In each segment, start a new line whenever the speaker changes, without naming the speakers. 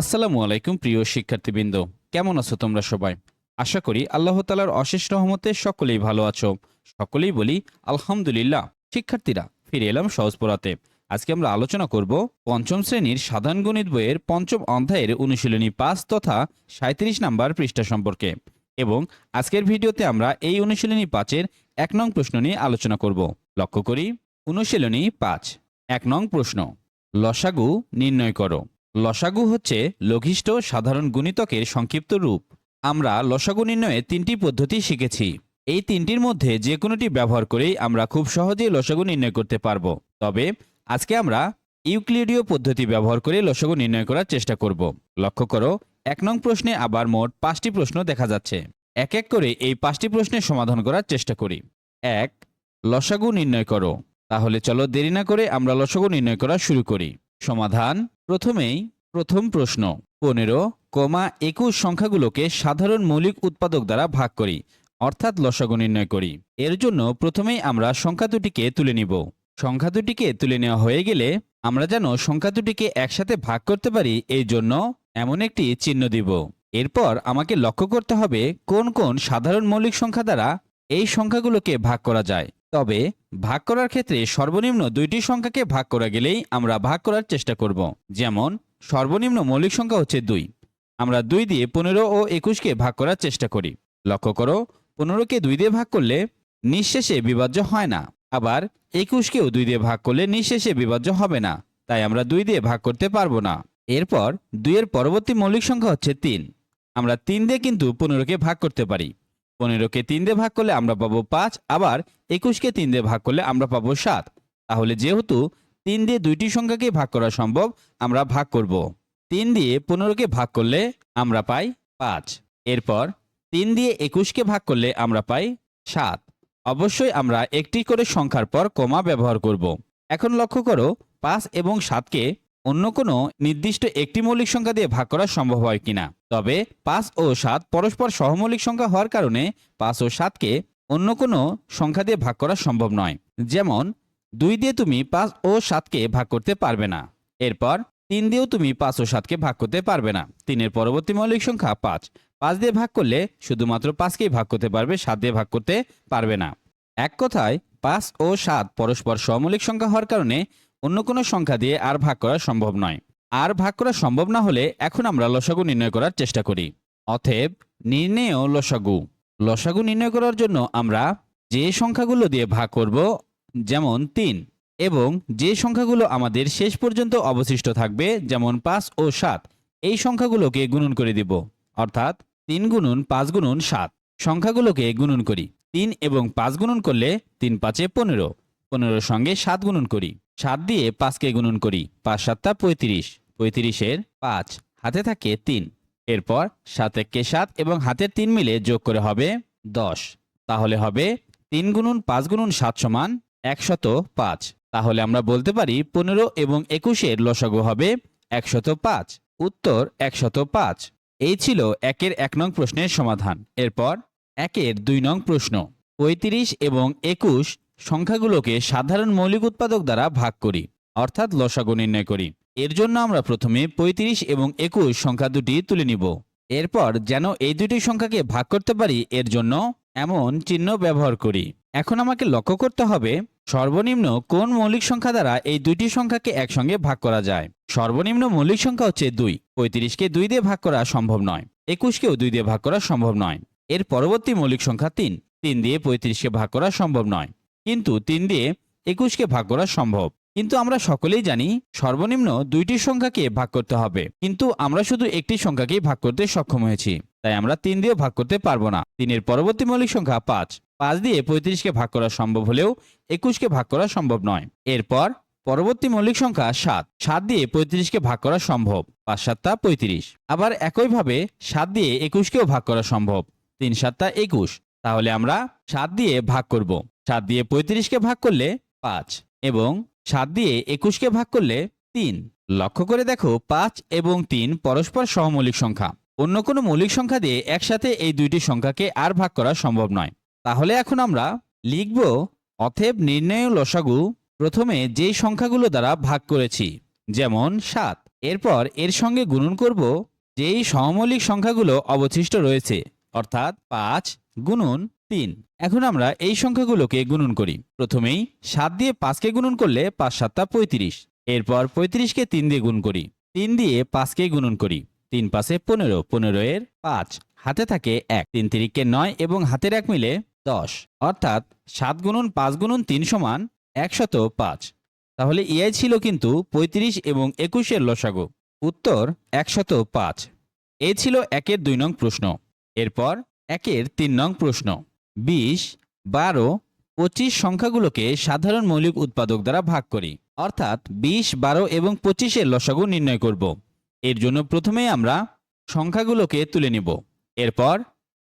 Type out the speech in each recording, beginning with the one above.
আসসালামু আলাইকুম, প্রিয় শিক্ষার্থীবৃন্দ। কেমন আছো তোমরা সবাই? আশা করি আল্লাহ তালার অশেষ রহমতে সকলেই ভালো আছো। সকলেই বলি, আলহামদুলিল্লাহ। শিক্ষার্থীরা, ফিরে এলাম সহজ পড়াতে। আজকে আমরা আলোচনা করব পঞ্চম শ্রেণির সাধারণ গণিত বইয়ের পঞ্চম অধ্যায়ের অনুশীলনী পাঁচ তথা সাঁত্রিশ নাম্বার পৃষ্ঠা সম্পর্কে। এবং আজকের ভিডিওতে আমরা এই অনুশীলনী পাঁচের এক নং প্রশ্ন নিয়ে আলোচনা করব। লক্ষ্য করি, অনুশীলনী পাঁচ। এক নং প্রশ্ন, লসাগু নির্ণয় করো। লসাগু হচ্ছে লঘিষ্ঠ সাধারণ গুণিতকের সংক্ষিপ্ত রূপ। আমরা লসাগু নির্ণয়ে তিনটি পদ্ধতি শিখেছি। এই তিনটির মধ্যে যে কোনোটি ব্যবহার করেই আমরা খুব সহজেই লসাগু নির্ণয় করতে পারব। তবে আজকে আমরা ইউক্লিডীয় পদ্ধতি ব্যবহার করে লসাগু নির্ণয় করার চেষ্টা করব। লক্ষ্য করো, এক নং প্রশ্নে আবার মোট পাঁচটি প্রশ্ন দেখা যাচ্ছে। এক এক করে এই পাঁচটি প্রশ্নের সমাধান করার চেষ্টা করি। এক, লসাগু নির্ণয় করো। তাহলে চলো দেরি না করে আমরা লসাগু নির্ণয় করা শুরু করি। সমাধান, প্রথমেই প্রথম প্রশ্ন, পনেরো, কমা একুশ সংখ্যাগুলোকে সাধারণ মৌলিক উৎপাদক দ্বারা ভাগ করি, অর্থাৎ লসাগু নির্ণয় করি। এর জন্য প্রথমেই আমরা সংখ্যা দুটিকে তুলে নিব। সংখ্যা দুটিকে তুলে নেওয়া হয়ে গেলে আমরা যেন সংখ্যা দুটিকে একসাথে ভাগ করতে পারি, এই জন্য এমন একটি চিহ্ন দিব। এরপর আমাকে লক্ষ্য করতে হবে কোন কোন সাধারণ মৌলিক সংখ্যা দ্বারা এই সংখ্যাগুলোকে ভাগ করা যায়। তবে ভাগ করার ক্ষেত্রে সর্বনিম্ন দুইটি সংখ্যাকে ভাগ করা গেলেই আমরা ভাগ করার চেষ্টা করব। যেমন, সর্বনিম্ন মৌলিক সংখ্যা হচ্ছে দুই। আমরা দুই দিয়ে পনেরো ও একুশকে ভাগ করার চেষ্টা করি। লক্ষ্য করো, পনেরোকে দুই দিয়ে ভাগ করলে নিঃশেষে বিভাজ্য হয় না। আবার একুশকেও দুই দিয়ে ভাগ করলে নিঃশেষে বিভাজ্য হবে না। তাই আমরা দুই দিয়ে ভাগ করতে পারব না। এরপর দুইয়ের পরবর্তী মৌলিক সংখ্যা হচ্ছে তিন। আমরা তিন দিয়ে কিন্তু পনেরোকে ভাগ করতে পারি। পনেরোকে তিন দিয়ে ভাগ করলে আমরা পাবো পাঁচ, আবার একুশকে তিন দিয়ে ভাগ করলে আমরা পাবো সাত। তাহলে যেহেতু তিন দিয়ে দুইটি সংখ্যাকে ভাগ করা সম্ভব, আমরা ভাগ করব। তিন দিয়ে পনেরোকে ভাগ করলে আমরা পাই পাঁচ। এরপর তিন দিয়ে একুশকে ভাগ করলে আমরা পাই সাত। অবশ্যই আমরা একটি করে সংখ্যার পর কমা ব্যবহার করব। এখন লক্ষ্য করো, পাঁচ এবং সাতকে অন্য কোনো নির্দিষ্ট একটি মৌলিক সংখ্যা দিয়ে ভাগ করা সম্ভব হয় কিনা। তবে পাঁচ ও সাত পরস্পর সহমৌলিক সংখ্যা হওয়ার কারণে পাঁচ ও সাতকে অন্য কোনো সংখ্যা দিয়ে ভাগ করা সম্ভব নয়। যেমন, দুই দিয়ে তুমি পাঁচ ও সাতকে ভাগ করতে পারবে না। এরপর, তিন দিয়েও তুমি পাঁচ ও সাতকে ভাগ করতে পারবে না। তিনের পরবর্তী মৌলিক সংখ্যা পাঁচ। পাঁচ দিয়ে ভাগ করলে শুধুমাত্র পাঁচকেই ভাগ করতে পারবে, সাত দিয়ে ভাগ করতে পারবে না। এক কথায়, পাঁচ ও সাত পরস্পর সমৌলিক সংখ্যা হওয়ার কারণে অন্য কোনো সংখ্যা দিয়ে আর ভাগ করা সম্ভব নয়। আর ভাগ করা সম্ভব না হলে এখন আমরা লসাগু নির্ণয় করার চেষ্টা করি। অতএব, নির্ণেয় লসাগু। লসাগু নির্ণয় করার জন্য আমরা যে সংখ্যাগুলো দিয়ে ভাগ করব, যেমন তিন, এবং যে সংখ্যাগুলো আমাদের শেষ পর্যন্ত অবশিষ্ট থাকবে, যেমন পাঁচ ও সাত, এই সংখ্যাগুলোকে গুণন করে দিব। অর্থাৎ, তিন গুণন পাঁচ গুণন সাত, সংখ্যাগুলোকে গুণন করি। তিন এবং পাঁচ গুণন করলে তিন পাঁচে পনেরো, পনেরোর সঙ্গে সাত গুণন করি। সাত দিয়ে পাঁচকে গুণন করি, পাঁচ সাতটা পঁয়ত্রিশ। পঁয়ত্রিশের পাঁচ, হাতে থাকে তিন। এরপর সাত এককে সাত এবং হাতের তিন মিলে যোগ করে হবে দশ। তাহলে হবে তিন গুণুন পাঁচ গুণুন সাত সমান একশত পাঁচ। তাহলে আমরা বলতে পারি পনেরো এবং একুশের লসাগু হবে একশত পাঁচ। উত্তর একশত পাঁচ। এই ছিল একের এক নং প্রশ্নের সমাধান। এরপর একের দুই নং প্রশ্ন। পঁয়ত্রিশ এবং একুশ সংখ্যাগুলোকে সাধারণ মৌলিক উৎপাদক দ্বারা ভাগ করি, অর্থাৎ লসাগু নির্ণয় করি। এর জন্য আমরা প্রথমে পঁয়ত্রিশ এবং একুশ সংখ্যা দুটি তুলে নিব। এরপর যেন এই দুটি সংখ্যাকে ভাগ করতে পারি, এর জন্য এমন চিহ্ন ব্যবহার করি। এখন আমাকে লক্ষ্য করতে হবে, সর্বনিম্ন কোন মৌলিক সংখ্যা দ্বারা এই দুইটি সংখ্যাকে একসঙ্গে ভাগ করা যায়? সর্বনিম্ন মৌলিক সংখ্যা হচ্ছে দুই। পঁয়ত্রিশকে দুই দিয়ে ভাগ করা সম্ভব নয়। একুশকেও দুই দিয়ে ভাগ করা সম্ভব নয়। এর পরবর্তী মৌলিক সংখ্যা তিন। তিন দিয়ে পঁয়ত্রিশকে ভাগ করা সম্ভব নয়। কিন্তু তিন দিয়ে একুশকে ভাগ করা সম্ভব। কিন্তু আমরা সকলেই জানি সর্বনিম্ন দুইটি সংখ্যাকে ভাগ করতে হবে। কিন্তু আমরা শুধু একটি সংখ্যাকেই ভাগ করতে সক্ষম হয়েছি। তাই আমরা তিন দিয়েও ভাগ করতে পারব না। তিনের পরবর্তী মৌলিক সংখ্যা পাঁচ। পাঁচ দিয়ে পঁয়ত্রিশকে ভাগ করা সম্ভব হলেও একুশকে ভাগ করা সম্ভব নয়। এরপর পরবর্তী মৌলিক সংখ্যা সাত। সাত দিয়ে পঁয়ত্রিশকে ভাগ করা সম্ভব। পাঁচ সাতটা পঁয়ত্রিশ। আবার একইভাবে সাত দিয়ে একুশকেও ভাগ করা সম্ভব। তিন সাতটা একুশ। তাহলে আমরা সাত দিয়ে ভাগ করব। সাত দিয়ে পঁয়ত্রিশকে ভাগ করলে পাঁচ এবং সাত দিয়ে একুশকে ভাগ করলে তিন। লক্ষ্য করে দেখো, পাঁচ এবং তিন পরস্পর সহমৌলিক সংখ্যা। অন্য কোনো মৌলিক সংখ্যা দিয়ে একসাথে এই দুইটি সংখ্যাকে আর ভাগ করা সম্ভব নয়। তাহলে এখন আমরা লিখব অথেব নির্ণয় লসাগু প্রথমে যেই সংখ্যাগুলো দ্বারা ভাগ করেছি, যেমন সাত। এরপর এর সঙ্গে গুণন করব যেই সমমৌলিক সংখ্যাগুলো অবশিষ্ট রয়েছে। অর্থাৎ পাঁচ গুণন তিন। এখন আমরা এই সংখ্যাগুলোকে গুণন করি। প্রথমেই সাত দিয়ে পাঁচকে গুণন করলে পাঁচ সাতটা পঁয়ত্রিশ। এরপর পঁয়ত্রিশকে তিন দিয়ে গুণ করি। তিন দিয়ে পাঁচকে গুণন করি। তিন পাশে পনেরো পনেরো এর পাঁচ। হাতে থাকে এক। তিন তিরিককে নয় এবং হাতের এক মিলে দশ। অর্থাৎ সাত গুণন পাঁচ গুণন তিন সমান একশত পাঁচ। তাহলে ইয়াই ছিল কিন্তু পঁয়ত্রিশ এবং একুশের লসাগু। উত্তর একশত পাঁচ। এ ছিল একের দুই নং প্রশ্ন। এরপর একের তিন নং প্রশ্ন। বিশ, বারো, পঁচিশ সংখ্যাগুলোকে সাধারণ মৌলিক উৎপাদক দ্বারা ভাগ করি। অর্থাৎ বিশ, বারো এবং পঁচিশের লসাগু নির্ণয় করব। এর জন্য প্রথমেই আমরা সংখ্যাগুলোকে তুলে নিব। এরপর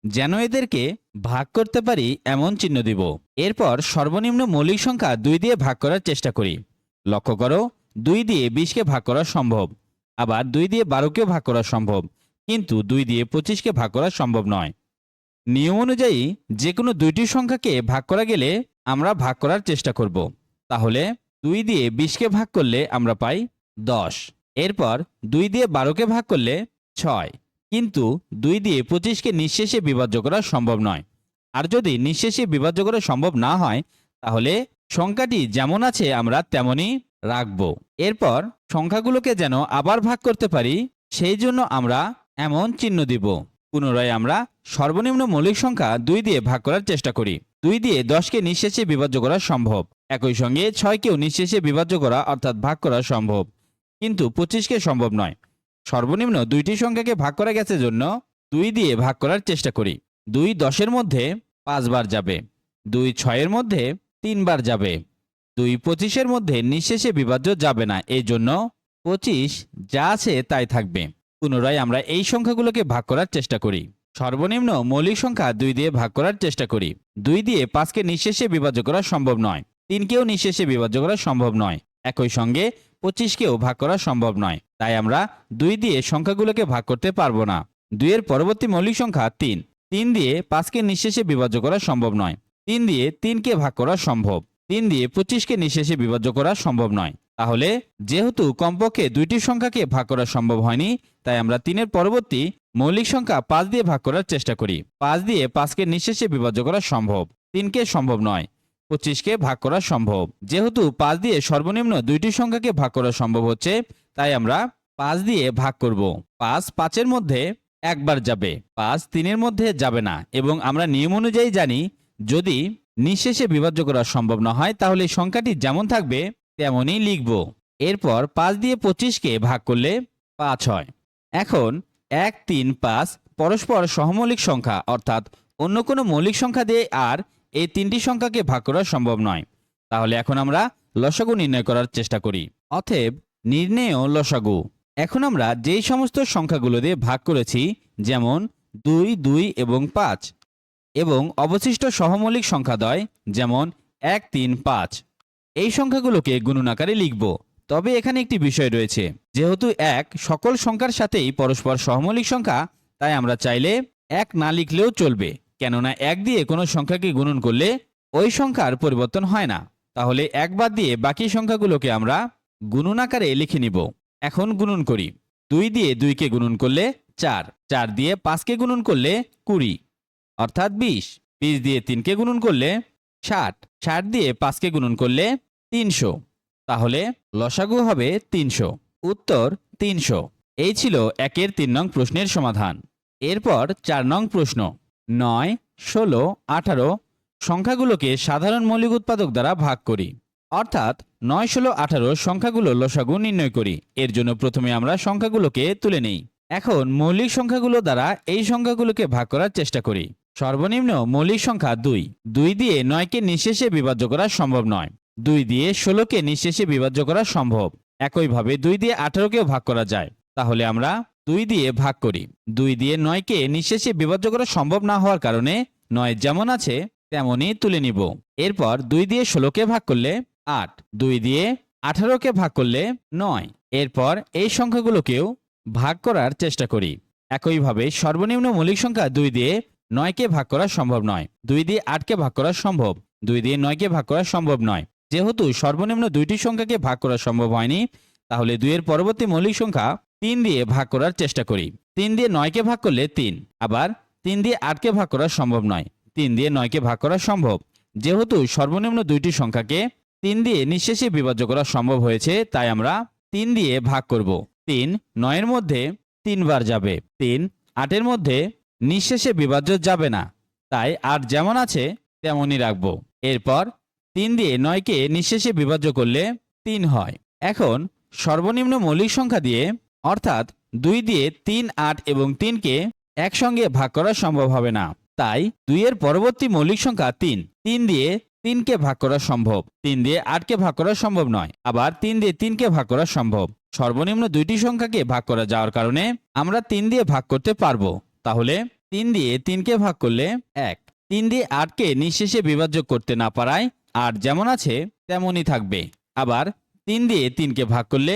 যেন এদেরকে ভাগ করতে পারি এমন চিহ্ন দিব। এরপর সর্বনিম্ন মৌলিক সংখ্যা দুই দিয়ে ভাগ করার চেষ্টা করি। লক্ষ্য করো, দুই দিয়ে বিশকে ভাগ করা সম্ভব। আবার দুই দিয়ে বারোকেও ভাগ করা সম্ভব। কিন্তু দুই দিয়ে পঁচিশকে ভাগ করা সম্ভব নয়। নিয়ম অনুযায়ী যে কোনো দুইটি সংখ্যাকে ভাগ করা গেলে আমরা ভাগ করার চেষ্টা করব। তাহলে দুই দিয়ে বিশকে ভাগ করলে আমরা পাই দশ। এরপর দুই দিয়ে বারোকে ভাগ করলে ছয়। কিন্তু দুই দিয়ে পঁচিশকে নিঃশেষে বিভাজ্য করা সম্ভব নয়। আর যদি নিঃশেষে বিভাজ্য করা সম্ভব না হয়, তাহলে সংখ্যাটি যেমন আছে আমরা তেমনই রাখব। এরপর সংখ্যাগুলোকে যেন আবার ভাগ করতে পারি, সেই জন্য আমরা এমন চিহ্ন দিব। পুনরায় আমরা সর্বনিম্ন মৌলিক সংখ্যা দুই দিয়ে ভাগ করার চেষ্টা করি। দুই দিয়ে দশকে নিঃশেষে বিভাজ্য করা সম্ভব। একই সঙ্গে ছয়কেও নিঃশেষে বিভাজ্য করা অর্থাৎ ভাগ করা সম্ভব। কিন্তু পঁচিশকে সম্ভব নয়। সর্বনিম্ন দুইটি সংখ্যাকে ভাগ করা গেছে জন্য দুই দিয়ে ভাগ করার চেষ্টা করি। দুই দশের মধ্যে পাঁচবার যাবে। দুই ছয়ের মধ্যে তিনবার যাবে। দুই পঁচিশের মধ্যে নিঃশেষে বিভাজ্য যাবে না। এই জন্য পঁচিশ যা আছে তাই থাকবে। পুনরায় আমরা এই সংখ্যাগুলোকে ভাগ করার চেষ্টা করি। সর্বনিম্ন মৌলিক সংখ্যা দুই দিয়ে ভাগ করার চেষ্টা করি। দুই দিয়ে পাঁচকে নিঃশেষে বিভাজ্য করা সম্ভব নয়। তিনকেও নিঃশেষে বিভাজ্য করা সম্ভব নয়। একই সঙ্গে পঁচিশকেও ভাগ করা সম্ভব নয়। তাই আমরা দুই দিয়ে সংখ্যাগুলোকে ভাগ করতে পারব না। দুইয়ের পরবর্তী মৌলিক সংখ্যা তিন। তিন দিয়ে পাঁচকে নিঃশেষে বিভাজ্য করা সম্ভব নয়। তিন দিয়ে তিনকে ভাগ করা সম্ভব। তিন দিয়ে পঁচিশকে নিঃশেষে বিভাজ্য করা সম্ভব নয়। তাহলে, যেহেতু কমপক্ষে দুইটি সংখ্যাকে ভাগ করা সম্ভব হয়নি, তাই আমরা তিনের পরবর্তী মৌলিক সংখ্যা পাঁচ দিয়ে ভাগ করার চেষ্টা করি। পাঁচ দিয়ে পাঁচকে নিঃশেষে বিভাজ্য করা সম্ভব, তিনকে সম্ভব নয়, পঁচিশকে ভাগ করা সম্ভব। যেহেতু পাঁচ দিয়ে সর্বনিম্ন দুইটি সংখ্যাকে ভাগ করা সম্ভব হচ্ছে, তাই আমরা পাঁচ দিয়ে ভাগ করব। পাঁচ পাঁচের মধ্যে একবার যাবে, পাঁচ তিনের মধ্যে যাবে না, এবং আমরা নিয়ম অনুযায়ী জানি, যদি নিঃশেষে বিভাজ্য করা সম্ভব না হয়, তাহলে সংখ্যাটি যেমন থাকবে তেমনই লিখব। এরপর পাঁচ দিয়ে পঁচিশকে ভাগ করলে পাঁচ হয়। এখন এক, তিন, পাঁচ পরস্পর সহমৌলিক সংখ্যা, অর্থাৎ অন্য কোনো মৌলিক সংখ্যা দিয়ে আর এই তিনটি সংখ্যাকে ভাগ করা সম্ভব নয়। তাহলে এখন আমরা লসাগু নির্ণয় করার চেষ্টা করি। অতএব নির্ণেয় লসাগু। এখন আমরা যেই সমস্ত সংখ্যাগুলো দিয়ে ভাগ করেছি, যেমন দুই দুই এবং পাঁচ, এবং অবশিষ্ট সহমৌলিক সংখ্যাদ্বয়, যেমন এক, তিন, পাঁচ এই সংখ্যাগুলোকে গুণন আকারে লিখব। তবে এখানে একটি বিষয় রয়েছে। যেহেতু এক, সকল সংখ্যার সাথেই পরস্পর সহমৌলিক সংখ্যা, তাই আমরা চাইলে এক না লিখলেও চলবে। কেননা এক দিয়ে কোনো সংখ্যাকে গুণন করলে ওই সংখ্যার পরিবর্তন হয় না। তাহলে এক বাদ দিয়ে বাকি সংখ্যাগুলোকে আমরা গুণন আকারে লিখে নিব। এখন গুণন করি। দুই দিয়ে দুইকে গুণন করলে চার। চার দিয়ে পাঁচকে গুণন করলে কুড়ি। অর্থাৎ বিশ। বিশ দিয়ে তিনকে গুণন করলে ষাট। ষাট দিয়ে পাঁচকে গুণন করলে তিনশো। তাহলে লসাগু হবে তিনশো। উত্তর তিনশো। এই ছিল একের তিন নং প্রশ্নের সমাধান। এরপর চার নং প্রশ্ন। নয়, ষোলো, আঠারো সংখ্যাগুলোকে সাধারণ মৌলিক উৎপাদক দ্বারা ভাগ করি। অর্থাৎ নয়, ষোলো, আঠারো সংখ্যাগুলো লসাগু নির্ণয় করি। এর জন্য প্রথমে আমরা সংখ্যাগুলোকে তুলে নেই। এখন মৌলিক সংখ্যাগুলো দ্বারা এই সংখ্যাগুলোকে ভাগ করার চেষ্টা করি। সর্বনিম্ন মৌলিক সংখ্যা দুই। দুই দিয়ে নয়কে নিঃশেষে বিভাজ্য করা সম্ভব নয়। দুই দিয়ে ষোলোকে নিঃশেষে বিভাজ্য করা সম্ভব। একইভাবে দুই দিয়ে আঠারোকেও ভাগ করা যায়। তাহলে আমরা দুই দিয়ে ভাগ করি। দুই দিয়ে নয়কে নিঃশেষে বিভাজ্য করা সম্ভব না হওয়ার কারণে নয় যেমন আছে, তেমনই তুলে নিব। এরপর দুই দিয়ে ষোলোকে ভাগ করলে আট। দুই দিয়ে আঠারোকে ভাগ করলে নয়। এরপর এই সংখ্যাগুলোকেও ভাগ করার চেষ্টা করি। একইভাবে সর্বনিম্ন মৌলিক সংখ্যা দুই দিয়ে নয়কে ভাগ করা সম্ভব নয়। দুই দিয়ে আটকে ভাগ করা সম্ভব। দুই দিয়ে নয়কে ভাগ করা সম্ভব নয়। যেহেতু সর্বনিম্ন দুইটি সংখ্যাকে ভাগ করা সম্ভব হয়নি, তাহলে দুইয়ের পরবর্তী মৌলিক সংখ্যা তিন দিয়ে ভাগ করার চেষ্টা করি। তিন দিয়ে নয়কে ভাগ করলে তিন। আবার তিন দিয়ে আটকে ভাগ করা সম্ভব নয়। তিন দিয়ে নয়কে ভাগ করা সম্ভব। যেহেতু সর্বনিম্ন দুইটি সংখ্যাকে তিন দিয়ে নিঃশেষে বিভাজ্য করা সম্ভব হয়েছে, তাই আমরা তিন দিয়ে ভাগ করব। তিন নয়ের মধ্যে তিনবার যাবে। তিন আটের মধ্যে নিঃশেষে বিভাজ্য যাবে না। তাই আট যেমন আছে, তেমনই রাখব। এরপর তিন দিয়ে নয়কে নিঃশেষে বিভাজ্য করলে তিন হয়। এখন সর্বনিম্ন মৌলিক সংখ্যা দিয়ে, অর্থাৎ দুই দিয়ে তিন, আট এবং তিনকে একসঙ্গে ভাগ করা সম্ভব হবে না। তাই দুইয়ের পরবর্তী মৌলিক সংখ্যা তিন। তিন দিয়ে তিনকে ভাগ করা সম্ভব। তিন দিয়ে আটকে ভাগ করা সম্ভব নয়। আবার তিন দিয়ে তিনকে ভাগ করা সম্ভব। সর্বনিম্ন দুইটি সংখ্যাকে ভাগ করা যাওয়ার কারণে আমরা তিন দিয়ে ভাগ করতে পারব। তাহলে তিন দিয়ে তিনকে ভাগ করলে এক। তিন দিয়ে আটকে নিঃশেষে বিভাজ্য করতে না পারায় আট যেমন আছে তেমনই থাকবে। আবার তিন দিয়ে তিনকে ভাগ করলে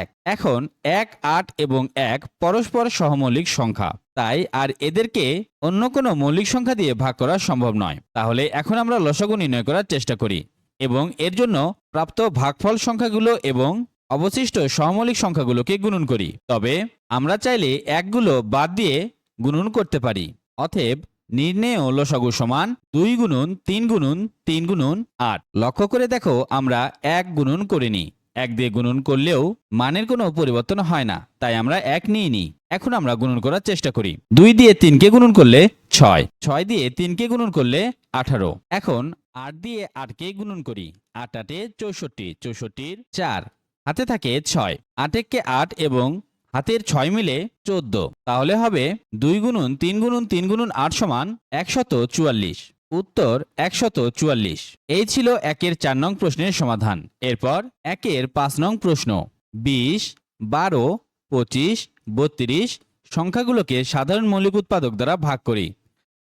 এক। এখন এক, আট এবং এক পরস্পর সহমৌলিক সংখ্যা। তাই আর এদেরকে অন্য কোনো মৌলিক সংখ্যা দিয়ে ভাগ করা সম্ভব নয়। তাহলে এখন আমরা লসাগু নির্ণয় করার চেষ্টা করি এবং এর জন্য প্রাপ্ত ভাগফল সংখ্যাগুলো এবং অবশিষ্ট সহমৌলিক সংখ্যাগুলোকে গুণন করি। তবে আমরা চাইলে একগুলো বাদ দিয়ে গুণন করতে পারি। অতএব নির্ণেয় লসাগু সমান দুই গুণন তিন গুণন তিন গুণন আট। লক্ষ্য করে দেখো আমরা এক গুণন করিনি। এক দিয়ে গুণন করলেও মানের কোনো পরিবর্তন হয় না। তাই আমরা এক নিয়ে নিই এখন আমরা গুণন করার চেষ্টা করি। দুই দিয়ে তিনকে গুণন করলে ছয়। ছয় দিয়ে তিনকে গুণন করলে আঠারো। এখন আট দিয়ে আটকে গুণন করি? আট আটে চৌষট্টি। চৌষট্টির চার। হাতে থাকে ছয়। আটেককে আট এবং হাতের ছয় মিলে চোদ্দ। তাহলে হবে দুই গুণুন তিন গুণুন তিন গুণুন আট সমান একশত চুয়াল্লিশ। উত্তর একশত চুয়াল্লিশ। এই ছিল একের চার নং প্রশ্নের সমাধান। এরপর একের পাঁচ নং প্রশ্ন। বিশ, বারো, পঁচিশ, বত্রিশ সংখ্যাগুলোকে সাধারণ মৌলিক উৎপাদক দ্বারা ভাগ করি।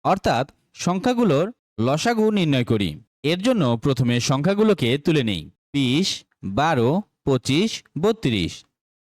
অর্থাৎ সংখ্যাগুলোর লসাগু নির্ণয় করি। এর জন্য প্রথমে সংখ্যাগুলোকে তুলে নেই। বিশ, বারো, পঁচিশ, বত্রিশ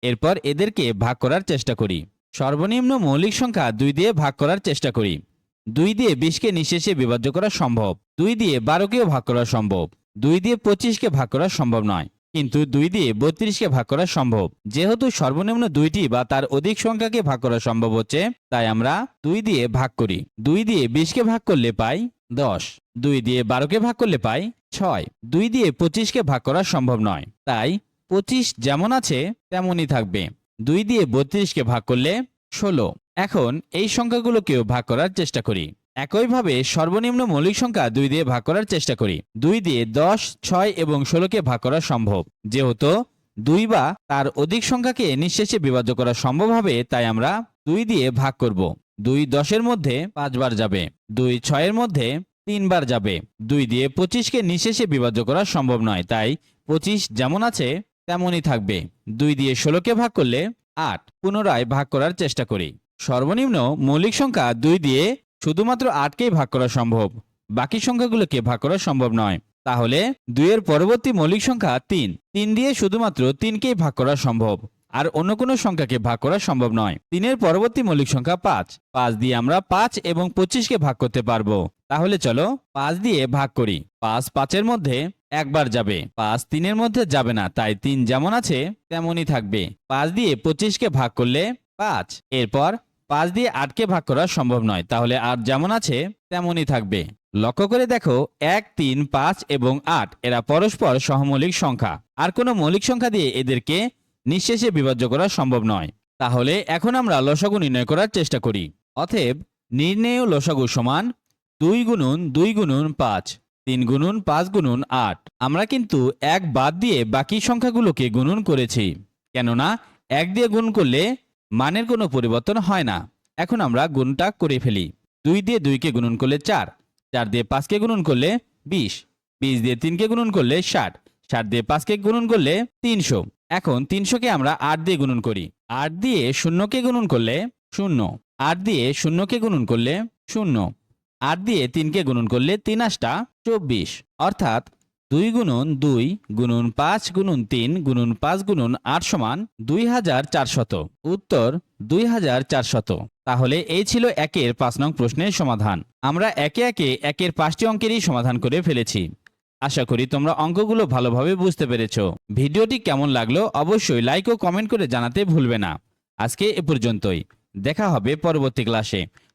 এরপর এদেরকে ভাগ করার চেষ্টা করি। সর্বনিম্ন মৌলিক সংখ্যা দুই দিয়ে ভাগ করার চেষ্টা করি। দুই দিয়ে বিশকে নিঃশেষে বিভাজ্য করা সম্ভব। দুই দিয়ে বারোকেও ভাগ করা সম্ভব। দুই দিয়ে পঁচিশকে ভাগ করা সম্ভব নয়। কিন্তু দুই দিয়ে বত্রিশকে ভাগ করা সম্ভব। যেহেতু সর্বনিম্ন দুইটি বা তার অধিক সংখ্যাকে ভাগ করা সম্ভব হচ্ছে, তাই আমরা দুই দিয়ে ভাগ করি। দুই দিয়ে বিশকে ভাগ করলে পাই দশ। দুই দিয়ে বারোকে ভাগ করলে পাই ছয়। দুই দিয়ে পঁচিশকে ভাগ করা সম্ভব নয়। তাই পঁচিশ যেমন আছে, তেমনই থাকবে। দুই দিয়ে বত্রিশকে ভাগ করলে ষোলো। এখন এই সংখ্যাগুলোকেও ভাগ করার চেষ্টা করি। একইভাবে সর্বনিম্ন মৌলিক সংখ্যা দুই দিয়ে ভাগ করার চেষ্টা করি। দুই দিয়ে দশ, ছয় এবং ষোলোকে ভাগ করা সম্ভব। যেহেতু দুই বা তার অধিক সংখ্যাকে নিঃশেষে বিভাজ্য করা সম্ভব হবে, তাই আমরা দুই দিয়ে ভাগ করব। দুই দশের মধ্যে পাঁচবার যাবে। দুই ছয়ের মধ্যে তিনবার যাবে। দুই দিয়ে পঁচিশকে নিঃশেষে বিভাজ্য করা সম্ভব নয়, তাই পঁচিশ যেমন আছে তেমনই থাকবে। দুই দিয়ে ষোলোকে ভাগ করলে আট। পুনরায় ভাগ করার চেষ্টা করি। সর্বনিম্ন মৌলিক সংখ্যা দুই দিয়ে শুধুমাত্র আটকেই ভাগ করা সম্ভব। বাকি সংখ্যাগুলোকে ভাগ করা সম্ভব নয়। তাহলে দুইয়ের পরবর্তী মৌলিক সংখ্যা তিন। তিন দিয়ে শুধুমাত্র তিনকেই ভাগ করা সম্ভব। আর অন্য কোনো সংখ্যাকে ভাগ করা সম্ভব নয়। তিনের পরবর্তী মৌলিক সংখ্যা পাঁচ। পাঁচ দিয়ে আমরা পাঁচ এবং পঁচিশকে ভাগ করতে পারব। তাহলে চলো পাঁচ দিয়ে ভাগ করি। পাঁচ পাঁচের মধ্যে একবার যাবে। পাঁচ তিনের মধ্যে যাবে না, তাই তিন যেমন আছে, তেমনই থাকবে। পাঁচ দিয়ে পঁচিশকে ভাগ করলে পাঁচ। এরপর পাঁচ দিয়ে আটকে ভাগ করা সম্ভব নয়, তাহলে আট যেমন আছে, তেমনই থাকবে। লক্ষ্য করে দেখো, এক, তিন, পাঁচ এবং আট, এরা পরস্পর সহমৌলিক সংখ্যা। আর কোনো মৌলিক সংখ্যা দিয়ে এদেরকে নিঃশেষে বিভাজ্য করা সম্ভব নয়। তাহলে এখন আমরা লসাগু নির্ণয় করার চেষ্টা করি। অতএব, নির্ণেয় লসাগু সমান দুই গুণুন দুই গুণুন পাঁচ। তিন গুণুন, পাঁচ গুণুন, আট। আমরা কিন্তু এক বাদ দিয়ে বাকি সংখ্যাগুলোকে গুণন করেছি। কেননা এক দিয়ে গুণ করলে মানের কোনো পরিবর্তন হয় না। এখন আমরা গুণটা করে ফেলি। দুই দিয়ে দুইকে গুণন করলে চার। চার দিয়ে পাঁচকে গুণন করলে বিশ। বিশ দিয়ে তিনকে গুণন করলে ষাট। ষাট দিয়ে পাঁচকে গুণন করলে তিনশো। এখন তিনশোকে আমরা আট দিয়ে গুণন করি। আট দিয়ে শূন্যকে গুণন করলে শূন্য। আট দিয়ে শূন্যকে গুণন করলে শূন্য। আট দিয়ে তিনকে গুণন করলে তিন আষ্টা চব্বিশ। অর্থাৎ দুই গুণন দুই গুণন পাঁচ গুণন তিন গুণন পাঁচ গুণন আট সমান দুই হাজার চারশত। উত্তর, দুই হাজার চারশত। তাহলে এই ছিল একের পাঁচ নং প্রশ্নের সমাধান। আমরা একে একে একের পাঁচটি অঙ্কেরই সমাধান করে ফেলেছি। আশা করি তোমরা অঙ্কগুলো ভালোভাবে বুঝতে পেরেছ। ভিডিওটি কেমন লাগল অবশ্যই লাইক ও কমেন্ট করে জানাতে ভুলবে না। আজকে এ পর্যন্তই। দেখা হবে পরবর্তী ক্লাসে।